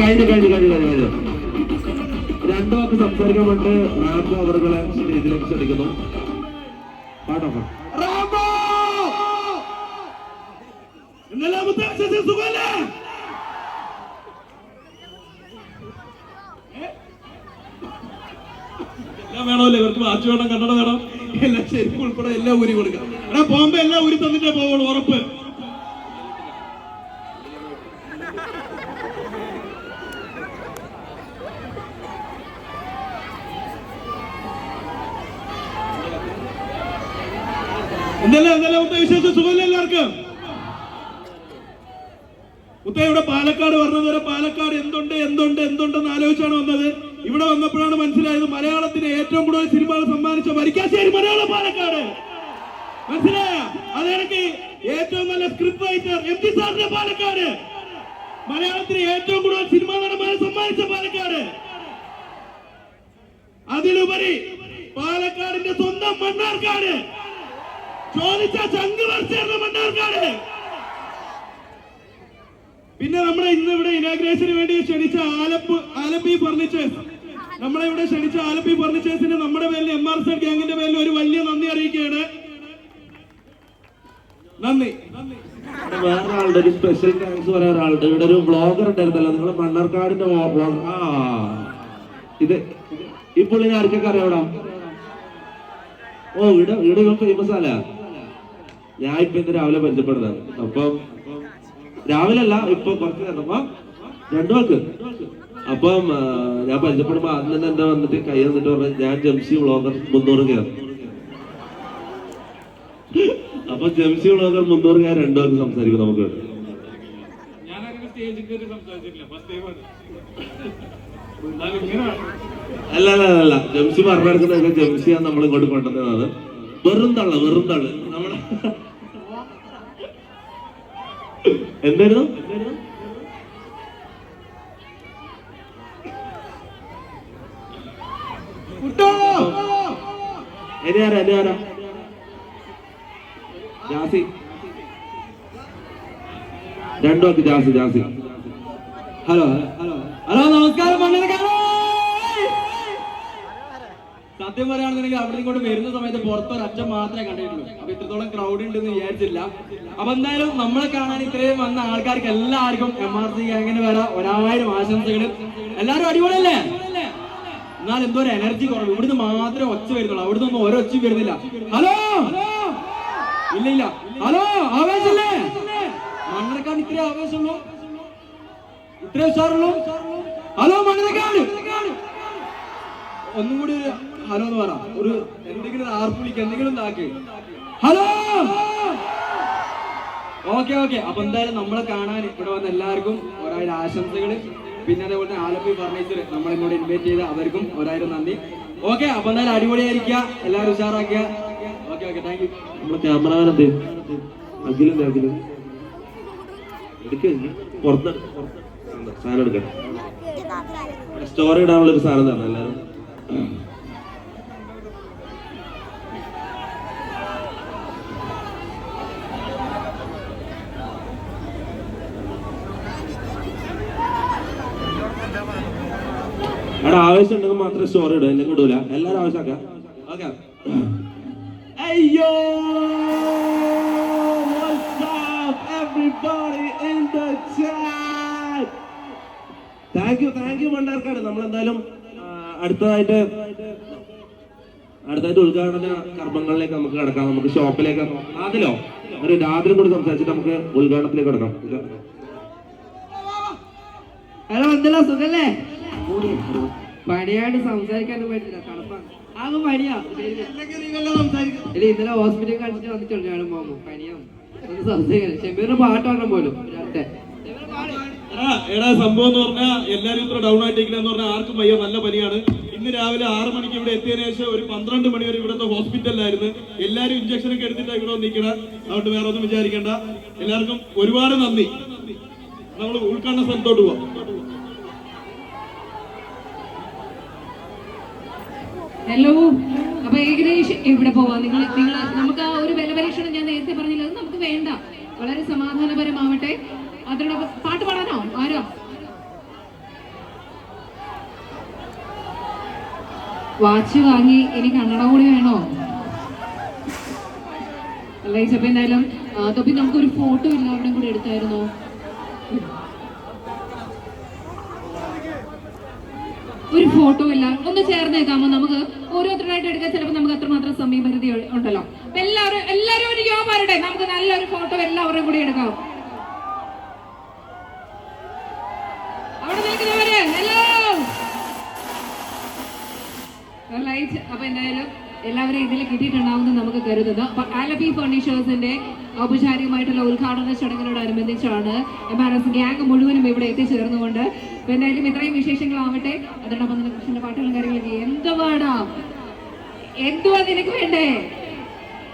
കഴിഞ്ഞു കഴിഞ്ഞു കഴിഞ്ഞു കഴിഞ്ഞു രണ്ടു വാക്ക് സംസാരിക്കാൻ വേണ്ടി മാം അവരുടെ സ്റ്റേജിലേക്ക് ക്ഷണിക്കുന്നു. ഇവർക്ക് വേണം കണ്ണട വേണം. എല്ലാം ശരിക്കും ഉൾപ്പെടെ എല്ലാം ഊരി കൊടുക്കാം. എടാ പോകുമ്പോ എല്ലാം ഊരി തന്നിട്ടേ പോവുള്ളൂ ഉറപ്പ്. എന്തല്ല എന്തല്ല മുത്ത വിശേഷം എല്ലാവർക്കും? മുത്ത ഇവിടെ പാലക്കാട് പറഞ്ഞത് വരെ പാലക്കാട് എന്തുണ്ട് എന്തുണ്ട് എന്തുണ്ടെന്ന് ആലോചിച്ചാണ് വന്നത്. ഇവിടെ വന്നപ്പോഴാണ് മനസ്സിലായത് മലയാളത്തിന് ഏറ്റവും കൂടുതൽ സിനിമകൾ സമ്മാനിച്ച വരിക്കാശ്ശേരി മലയാള പാലക്കാട്. മനസ്സിലായ? അതെനിക്ക് ഏറ്റവും നല്ല സ്ക്രിപ്റ്റ് റൈറ്റർ എം ജി സാറിന്റെ പാലക്കാട്. മലയാളത്തിന് ഏറ്റവും കൂടുതൽ സിനിമാ നടന്മാരെ സമ്മാനിച്ച പാലക്കാട്. അതിലുപരി പാലക്കാടിന്റെ സ്വന്തം മണ്ണാർക്കാട്. ചോദിച്ച ചങ്ക് പറിച്ചേർന്ന മണ്ണാർക്കാട് പിന്നെ നമ്മുടെ ഇന്ന് ഇവിടെ ഇനാഗ്രേഷന് വേണ്ടി ക്ഷണിച്ച ആലപ്പ് ആലപ്പി ഫർണിച്ചേഴ്സ് നമ്മളെ ഇവിടെ ക്ഷണിച്ച ആലപ്പി ഫർണിച്ചേഴ്സിന് നമ്മുടെ പേരിൽ എം ആർ സെഡ് ഗ്യാങ്ങിന്റെ പേരിൽ ഒരു വലിയ നന്ദി അറിയിക്കുകയാണ്. നന്ദി. വേറൊരാളുടെ ഒരു സ്പെഷ്യൽ താങ്ക്സ് പറയാൻ ഒരാളുടെ ഇവിടെ ഒരു ബ്ലോഗർ ഉണ്ടായിരുന്നല്ലോ. നിങ്ങളെ മണ്ണാർക്കാടിന്റെ ആ. ഇത് ഈ ഞാൻ ആർക്കൊക്കെ അറിയാം ഓ ഇവിടെ ഇവിടെ ഇവൻ ഫേമസ് അല്ല ഞാൻ ഇപ്പൊ ഇന്ന് രാവിലെ പരിചയപ്പെടുന്നത് അപ്പം രാവിലെ അല്ല ഇപ്പൊ കുറച്ച് നേരപ്പോ രണ്ടു വാക്ക് അപ്പം ഞാൻ പരിചയപ്പെടുമ്പോ ആദ്യം തന്നെ എന്റെ വന്നിട്ട് കൈ തന്നിട്ട് പറഞ്ഞു ഞാൻ ജംസി വ്ളോഗർ മുന്നൂറ് കയറും അപ്പൊ ജംസി വ്ളോഗർ മുന്നൂറ് കയറി രണ്ടു വാക്ക് സംസാരിക്കും നമുക്ക്. അല്ല അല്ല, അല്ല ജംസി പറഞ്ഞെടുക്കുന്ന ജംസിയാണ് നമ്മൾ ഇങ്ങോട്ട് കൊണ്ടുവന്നത്. വെറും തള്ള വെറും തള്ള് നമ്മളെ എന്തായിരുന്നു ജാസി. രണ്ടു വാക്ക് Jassi Jassi. Hello hello hello. നമസ്കാരം സത്യം പറയുകയാണെന്നുണ്ടെങ്കിൽ അവിടെ ഇങ്ങോട്ട് വരുന്ന സമയത്ത് പുറത്തൊരു അച്ഛൻ മാത്രമേ കണ്ടിട്ടുള്ളൂ. അപ്പൊ ഇത്രത്തോളം ക്രൗഡ് ഉണ്ടെന്ന് വിചാരിച്ചില്ല. അപ്പൊ എന്തായാലും നമ്മളെ കാണാൻ ഇത്രയും വന്ന ആൾക്കാർക്ക് എല്ലാവർക്കും എം ആർ സി അങ്ങനെ വരാം ഒരായിരം ആശംസകൾ എല്ലാവരും അടിപൊളിയല്ലേ? എന്നാൽ എന്തോ ഒരു എനർജി കുറവ്. ഇവിടുന്ന് മാത്രമേ ഒച്ച വരുന്നുള്ളൂ. അവിടുന്ന് ഒന്നും ഓരോ ഒച്ച വരുന്നില്ല. ഹലോ? ഇല്ല ഇല്ല. ഹലോ? ആവേശല്ലേ? മണ്ണറക്കാൻ ഇത്രയും ആവേശമുള്ളൂ. ഇത്രയും ഉഷാറുള്ളൂ. ഹലോ മണ്ണനക്കാട് ഒന്നും കൂടി ഒരു ഹലോ എന്ന് പറ. ഒരു എന്തെങ്കിലും ആർപ്പുളിക്ക് എന്തെങ്കിലും ഇതാക്കി ഹലോ! Okay okay. അപ്പൊ എന്തായാലും നമ്മളെ കാണാൻ ഇവിടെ വന്ന എല്ലാവർക്കും ഒരായിരം ആശംസകൾ. പിന്നെ അതേപോലെ തന്നെ ആലപ്പി ഫർണിച്ചർ നമ്മളിങ്ങോട്ട് ഇൻവൈറ്റ് ചെയ്ത അവർക്കും ഒരായിരം നന്ദി. ഓക്കെ അപ്പൊ എന്തായാലും അടിപൊളിയായിരിക്കുക. എല്ലാവരും ഉഷാറാക്കുക. Okay okay. താങ്ക് യു നമ്മുടെ ക്യാമറമാൻ എന്ത്? അഖിലും അഖിലും എടുക്ക. പുറത്ത്. സാധനം എടുക്കണം സ്റ്റോറി ഇടാനുള്ള ഒരു സാധനം തന്നെ എല്ലാവരും. അവിടെ ആവശ്യം ഉണ്ടെങ്കിൽ മാത്രമേ സ്റ്റോറി ഇടൂ അല്ലെങ്കിൽ ഇടൂല. എല്ലാവരും ആവശ്യമാക്കാം up, everybody in the chat? Thank you thank you Mannarkkad നമ്മൾ എന്തായാലും അടുത്തതായിട്ട് അടുത്തായിട്ട് ഉദ്ഘാടന കർമ്മങ്ങളിലേക്ക് നമുക്ക് കിടക്കാം. നമുക്ക് ഷോപ്പിലേക്ക് അതിലോ ഒരു രാത്രി കൂടി സംസാരിച്ചിട്ട് നമുക്ക് ഉദ്ഘാടനത്തിലേക്ക് കിടക്കാം. ഹലോ എന്തല്ലോ സുഖല്ലേ? പണിയായിട്ട് സംസാരിക്കാനും പറ്റില്ല തണുപ്പാണ്. ആകെ പണിയാ. ഇല്ല ഇന്നലെ ഹോസ്പിറ്റലിൽ കാണിച്ചിട്ട് വന്നിട്ടുണ്ട് ഞാൻ പനിയാണ് ഒന്ന് സംസാരിക്കാൻ ഷെമീറിന് പാട്ട് പാടണം പോലും രാവിലത്തെ എടാ, സംഭവം എന്ന് പറഞ്ഞാൽ എല്ലാരും ഇത്ര ഡൗൺ ആയിട്ടിരിക്കില്ല എന്ന് പറഞ്ഞാൽ ആർക്കും വയ്യ നല്ല പനിയാണ്. ഇന്ന് രാവിലെ ആറ് മണിക്ക് ഇവിടെ എത്തിയതിനു ശേഷം ഒരു പന്ത്രണ്ട് മണി വരെ ഇവിടുത്തെ ഹോസ്പിറ്റലിലായിരുന്നു എല്ലാരും ഇഞ്ചക്ഷൻ ഒക്കെ എടുത്തിട്ട് ഇവിടെ നിൽക്കണം അതുകൊണ്ട് വേറെ ഒന്നും വിചാരിക്കേണ്ട. എല്ലാവർക്കും ഒരുപാട് നന്ദി. നമ്മൾ ഉൾക്കാണ്ട സ്ഥലത്തോട്ട് പോവാം. ഹലോ അപ്പൊ ഏകദേശം എവിടെ പോവാ? നിങ്ങൾ നിങ്ങൾ വാച്ച് വാങ്ങി ഇനി കണ്ണട കൂടി വേണോ? അല്ല ചപ്പ എന്തായാലും തൊപ്പി നമുക്കൊരു ഫോട്ടോ എല്ലാവരുടെയും കൂടി എടുത്തായിരുന്നോ? ഒരു ഫോട്ടോ ഇല്ല ഒന്ന് ചേർന്ന് നിൽക്കാമോ നമുക്ക്? ഓരോരുത്തരായിട്ട് എടുക്കാൻ ചിലപ്പോൾ നമുക്ക് അത്രമാത്രം സമയപരിധി ഉണ്ടല്ലോ. എല്ലാവരും എല്ലാവരും ഒരു യോ പറയട്ടെ നമുക്ക് നല്ലൊരു ഫോട്ടോ എല്ലാവരും കൂടി എടുക്കാം അവിടെ നിൽക്കുന്നവര് ഹലോ ലൈറ്റ് അപ്പൊ എന്തായാലും എല്ലാവരെയും ഇതിൽ കിട്ടിയിട്ടുണ്ടാവുമെന്ന് നമുക്ക് കരുതുന്നു. അപ്പൊ ആലപ്പി ഫർണിച്ചേഴ്സിന്റെ ഔപചാരികമായിട്ടുള്ള ഉദ്ഘാടന ചടങ്ങിനോടനുബന്ധിച്ചാണ് എം ആർ എസ് ഗ്യാങ് മുഴുവനും ഇവിടെ എത്തിച്ചേർന്നുകൊണ്ട്. അപ്പൊ എന്തായാലും ഇത്രയും വിശേഷങ്ങളാവട്ടെ. അതോടൊപ്പം കൃഷ്ണന്റെ പാട്ടുകളും കാര്യങ്ങളൊക്കെ എന്തുവാടാ? എന്തുവാ നിനക്ക് വേണ്ടേ?